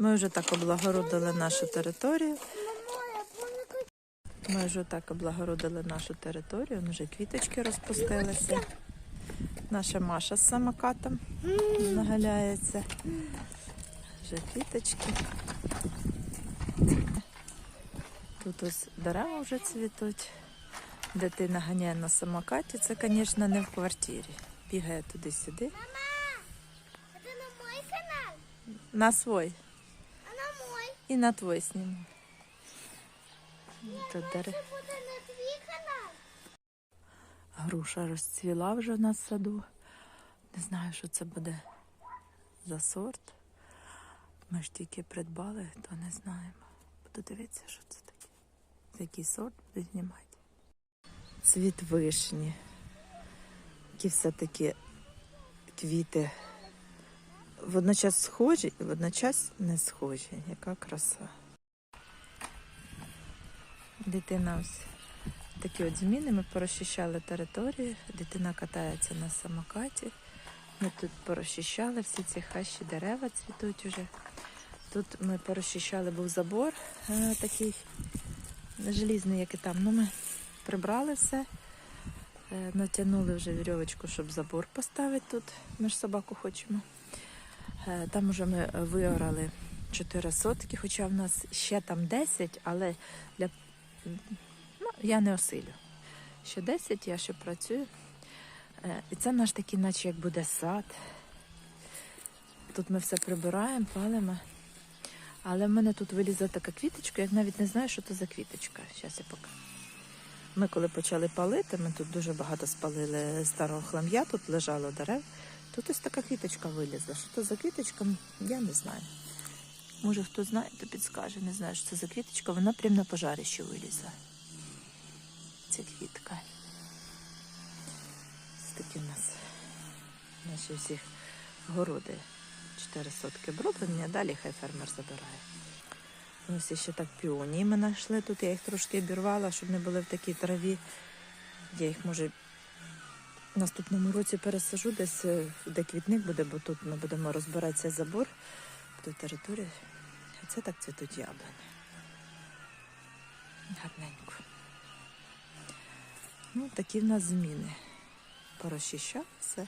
Ми вже так облагородили нашу територію. Ми вже так облагородили нашу територію, вже квіточки розпустилися. Наша Маша з самокатом нагаляється. Вже квіточки. Тут ось дерева вже цвітуть. Дитина ганяє на самокаті. Це, звісно, не в квартирі. Бігає туди-сюди. Это на мой канал, На свой. І на твой сніму. Тут твій. Груша розцвіла вже на саду. Не знаю, що це буде за сорт. Ми ж тільки придбали, то не знаємо. Буду дивитися, що це таке. Який сорт буде знімати. Цвіт вишні. Які все-таки квіти. Водночас схожі і водночас не схожі. Яка краса. Дитина ось такі от зміни. Ми порозчищали територію. Дитина катається на самокаті. Ми тут порозчищали всі ці хащі дерева цвітуть уже. Тут ми порозчищали, був забор е, такий желізний, як і там. Ну, ми прибрали все, е, натягнули вже вірьовочку, щоб забор поставити тут. Ми ж собаку хочемо. Е, там вже ми виорали 4 сотки, хоча в нас ще там 10, але для Ну, я не осилю. Ще 10, я ще працюю. Е, І це наш такий, наче як буде сад. Тут ми все прибираємо, палимо. Але в мене тут вилізла така квіточка, я навіть не знаю, що це за квіточка. Зараз я покажу. Ми коли почали палити, ми тут дуже багато спалили старого хлам'я, тут лежало дерев. Тут ось така квіточка вилізла. Що це за квіточка, я не знаю. Може хто знає, то підскаже. Не знаю, що це за квіточка. Вона прямо на пожарищі вилізла. Ця квітка. Ось такі в нас наші всі городи. Чотири сотки оброблені, далі хай фермер забирає. Ось ще так піонії ми знайшли. Тут я їх трошки обірвала, щоб не були в такій траві. Я їх може наступному році пересажу десь, е, де квітник буде, бо тут ми будемо розбирати цей забор ту територію. А це так цвітуть яблуні. Гарненько. Ну, такі в нас зміни. Порозчищав все,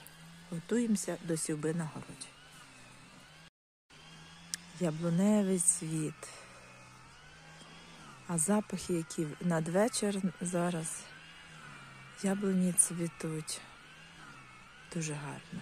готуємося до сівби на городі. Яблуневий світ. А запахи, які надвечір зараз яблуні цвітуть. Дуже гарно.